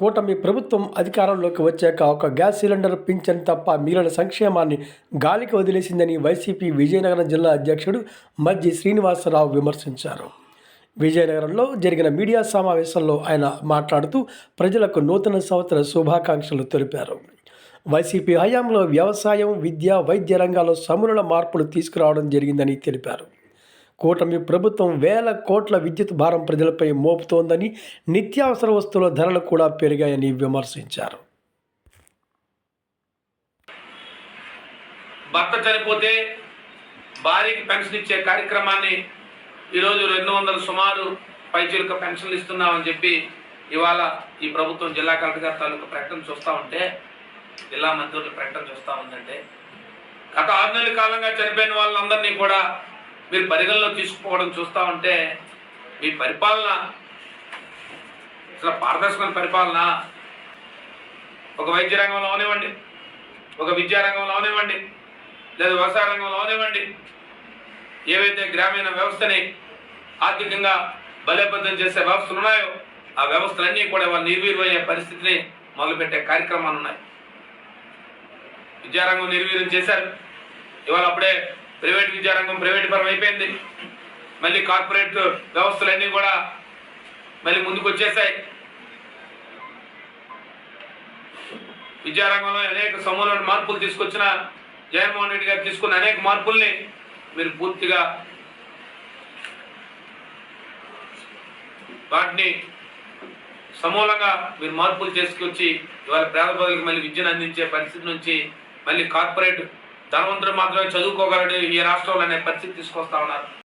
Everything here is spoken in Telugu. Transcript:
కూటమి ప్రభుత్వం అధికారంలోకి వచ్చాక ఒక గ్యాస్ సిలిండర్ పింఛన్ తప్ప మిగిలిన సంక్షేమాన్ని గాలికి వదిలేసిందని వైసీపీ విజయనగరం జిల్లా అధ్యక్షుడు మజ్జి శ్రీనివాసరావు విమర్శించారు. విజయనగరంలో జరిగిన మీడియా సమావేశంలో ఆయన మాట్లాడుతూ ప్రజలకు నూతన సంవత్సర శుభాకాంక్షలు తెలిపారు. వైసీపీ హయాంలో వ్యవసాయం విద్య వైద్య రంగాల్లో సమూల మార్పులు తీసుకురావడం జరిగిందని తెలిపారు. కూటమి ప్రభుత్వం వేల కోట్ల విద్యుత్ భారం ప్రజలపై మోపుతోందని నిత్యావసర వస్తువుల ధరలు కూడా పెరిగాయని విమర్శించారు. భర్త చనిపోతే భార్యకి పెన్షన్ ఇచ్చే కార్యక్రమాన్ని ఈరోజు రెండు వందల సుమారు పైచిలుక పెన్షన్లు ఇస్తున్నామని చెప్పి ఇవాళ ఈ ప్రభుత్వం జిల్లా కలెక్టర్ గారి తాలూకు ప్రకటన చూస్తూ ఉంటే జిల్లా మంత్రుల ప్రకటన చూస్తూ ఉందంటే గత ఆరు నెలల కాలంగా చనిపోయిన వాళ్ళందరినీ కూడా మీరు పరిగణలో తీసుకుపోవడం చూస్తూ ఉంటే మీ పరిపాలన అసలు పారదర్శకమైన పరిపాలన ఒక వైద్య రంగంలో అవనివ్వండి ఒక విద్యా రంగంలో అవనివ్వండి లేదా వ్యవసాయ రంగంలో అవనివ్వండి. ఏవైతే గ్రామీణ వ్యవస్థని ఆర్థికంగా బలోపేతం చేసే వ్యవస్థలు ఉన్నాయో ఆ వ్యవస్థలన్నీ కూడా వాళ్ళు నిర్వీర్యమయ్యే పరిస్థితిని మొదలుపెట్టే కార్యక్రమాలు ఉన్నాయి. విద్యారంగం నిర్వీర్యం చేశారు. ఇవాళ అప్పుడే ప్రైవేట్ విద్యారంగం ప్రైవేట్ పరం అయిపోయింది. మళ్ళీ కార్పొరేట్ వ్యవస్థలన్నీ కూడా మళ్ళీ ముందుకు వచ్చేసాయి విద్యారంగంలో అనేక సమూలమైన మార్పులు తీసుకొచ్చిన జగన్మోహన్ రెడ్డి గారు తీసుకున్న అనేక మార్పుల్ని మీరు పూర్తిగా వాటిని సమూలంగా మీరు మార్పులు చేసుకొచ్చి ఇవాళ పేద ప్రజలకు మళ్ళీ విద్యను అందించే పరిస్థితి నుంచి మళ్ళీ కార్పొరేట్ ధనవంతుడు మాత్రమే చదువుకోగలడు. ఈ రాష్ట్రంలో అనే పరిస్థితి తీసుకొస్తా ఉన్నారు.